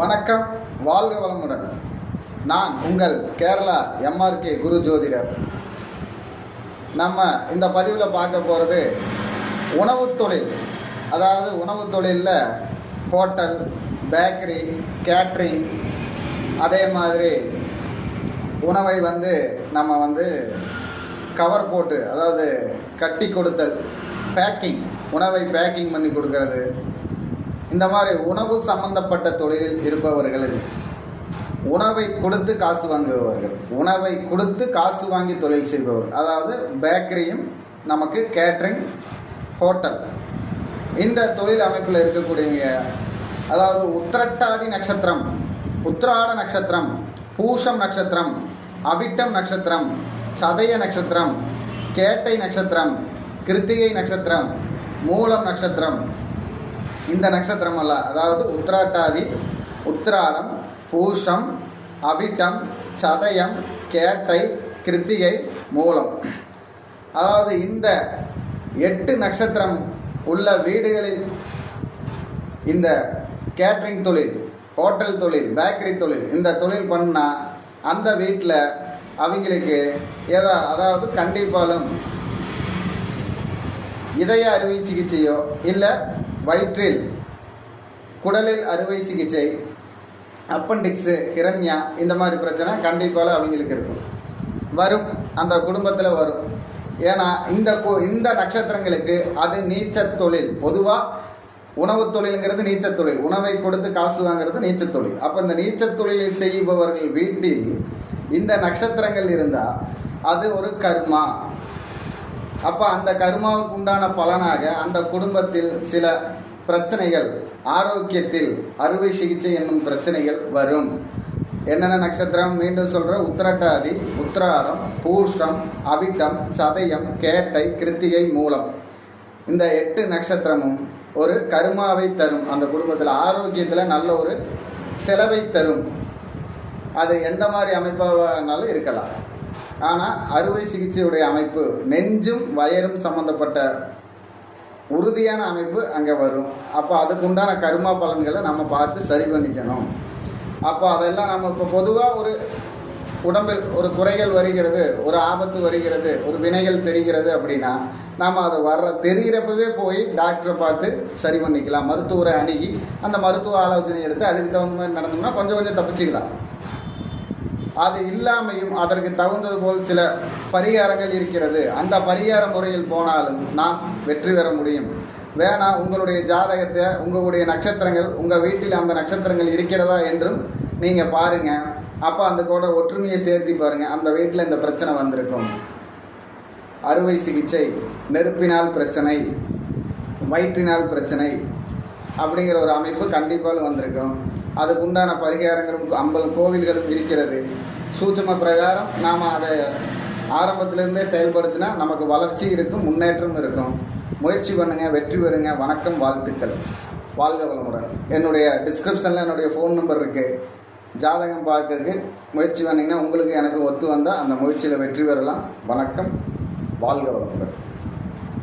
வணக்கம் வாழ்க வளமுடன். நான் உங்கள் கேரளா எம்ஆர்கே குரு ஜோதிடர். நம்ம இந்த பதிவில் பார்க்க போகிறது உணவுத் தொழில். அதாவது உணவுத் தொழிலில் ஹோட்டல் பேக்கரி கேட்ரிங் அதே மாதிரி உணவை வந்து நம்ம வந்து கவர் போட்டு அதாவது கட்டி கொடுத்தல் பேக்கிங் உணவை பேக்கிங் பண்ணி கொடுக்கறது. இந்த மாதிரி உணவு சம்பந்தப்பட்ட தொழிலில் இருப்பவர்கள் உணவை கொடுத்து காசு வாங்குபவர்கள் உணவை கொடுத்து காசு வாங்கி தொழில் செய்பவர்கள் அதாவது பேக்கரியும் நமக்கு கேட்ரிங் ஹோட்டல். இந்த தொழில் அமைப்பில் இருக்கக்கூடியவங்க அதாவது உத்திரட்டாதி நட்சத்திரம் உத்திராட நட்சத்திரம் பூஷம் நட்சத்திரம் அபிட்டம் நட்சத்திரம் சதய நட்சத்திரம் கேட்டை நட்சத்திரம் கிருத்திகை நட்சத்திரம் மூலம் நட்சத்திரம் இந்த நட்சத்திரம் அல்ல அதாவது உத்திராட்டாதி உத்திராடம் பூஷம் அபிட்டம் சதயம் கேட்டை கிருத்திகை மூலம். அதாவது இந்த எட்டு நட்சத்திரம் உள்ள வீடுகளில் இந்த கேட்ரிங் தொழில் ஹோட்டல் தொழில் பேக்கரி தொழில் இந்த தொழில் பண்ணால் அந்த வீட்டில் அவங்களுக்கு ஏதா அதாவது கண்டிப்பாலும் இதய அறுவை சிகிச்சையோ இல்லை வயிற்றில் குடலில் அறுவை சிகிச்சை அப்பண்டிக்ஸு ஹிரண்யா இந்த மாதிரி பிரச்சனை கண்டிப்பாக அவங்களுக்கு இருக்கும். வரும். அந்த குடும்பத்தில் வரும். ஏன்னா இந்த கு- இந்த நட்சத்திரங்களுக்கு அது நீச்சத் தொழில். பொதுவாக உணவு தொழிலுங்கிறது நீச்சத் தொழில். உணவை கொடுத்து காசு வாங்குறது நீச்சத் தொழில். அப்போ இந்த நீச்சத் தொழிலை செய்பவர்கள் வீட்டில் இந்த நட்சத்திரங்கள் இருந்தால் அது ஒரு கர்மா. அப்போ அந்த கர்மாவுக்கு உண்டான பலனாக அந்த குடும்பத்தில் சில பிரச்சனைகள் ஆரோக்கியத்தில் அறுவை சிகிச்சை என்னும் பிரச்சனைகள் வரும். என்னென்ன நட்சத்திரம்? மீண்டும் சொல்கிற உத்திரட்டாதி உத்திராடம் பூஷம் அவிட்டம் சதயம் கேட்டை கிருத்திகை மூலம். இந்த எட்டு நட்சத்திரமும் ஒரு கருமாவை தரும். அந்த குடும்பத்தில் ஆரோக்கியத்தில் நல்ல ஒரு செலவை தரும். அது எந்த மாதிரி அமைப்பாகனாலும் இருக்கலாம். ஆனால் அறுவை சிகிச்சையுடைய அமைப்பு நெஞ்சும் வயரும் சம்மந்தப்பட்ட உறுதியான அமைப்பு அங்கே வரும். அப்போ அதுக்கு உண்டான கருமா பலன்களை நம்ம பார்த்து சரி பண்ணிக்கணும். அப்போ அதெல்லாம் நம்ம இப்போ பொதுவாக ஒரு உடம்பில் ஒரு குறைகள் வருகிறது ஒரு ஆபத்து வருகிறது ஒரு வினைகள் தெரிகிறது அப்படின்னா நாம் அது வர்ற தெரிகிறப்பவே போய் டாக்டரை பார்த்து சரி பண்ணிக்கலாம். மருத்துவரை அணுகி அந்த மருத்துவ ஆலோசனை எடுத்து அதுக்கு தகுந்த மாதிரி நடந்தோம்னா கொஞ்சம் கொஞ்சம் தப்பிச்சுக்கலாம். அது இல்லாமையும் அதற்கு தகுந்தது போல் சில பரிகாரங்கள் இருக்கிறது. அந்த பரிகார முறையில் போனாலும் நாம் வெற்றி பெற முடியும். வேணா உங்களுடைய ஜாதகத்தை உங்களுடைய நட்சத்திரங்கள் உங்கள் வீட்டில் அந்த நட்சத்திரங்கள் இருக்கிறதா என்றும் நீங்கள் பாருங்கள் அப்போ அந்த கூட ஒற்றுமையை சேர்த்து பாருங்கள் அந்த வீட்டில் இந்த பிரச்சனை வந்திருக்கும். அறுவை சிகிச்சை நெருப்பினால் பிரச்சனை வயிற்றினால் பிரச்சனை அப்படிங்கிற ஒரு அமைப்பு கண்டிப்பாக வந்திருக்கும். அதுக்கு உண்டான பரிகாரங்களும் ஐம்பது கோவில்களும் இருக்கிறது. சூட்சம பிரகாரம் நாம் அதை ஆரம்பத்திலிருந்தே செயல்படுத்தினா நமக்கு வளர்ச்சி இருக்கும் முன்னேற்றம் இருக்கும். முயற்சி பண்ணுங்கள் வெற்றி பெறுங்க. வணக்கம் வாழ்த்துக்கள். வாழ்க வளமுடன். என்னுடைய டிஸ்கிரிப்ஷனில் என்னுடைய ஃபோன் நம்பர் இருக்குது ஜாதகம் பார்க்கறதுக்கு முயற்சி பண்ணிங்கன்னா உங்களுக்கு எனக்கு ஒத்து வந்தால் அந்த முயற்சியில் வெற்றி பெறலாம். வணக்கம் வாழ்க வளமுடன்.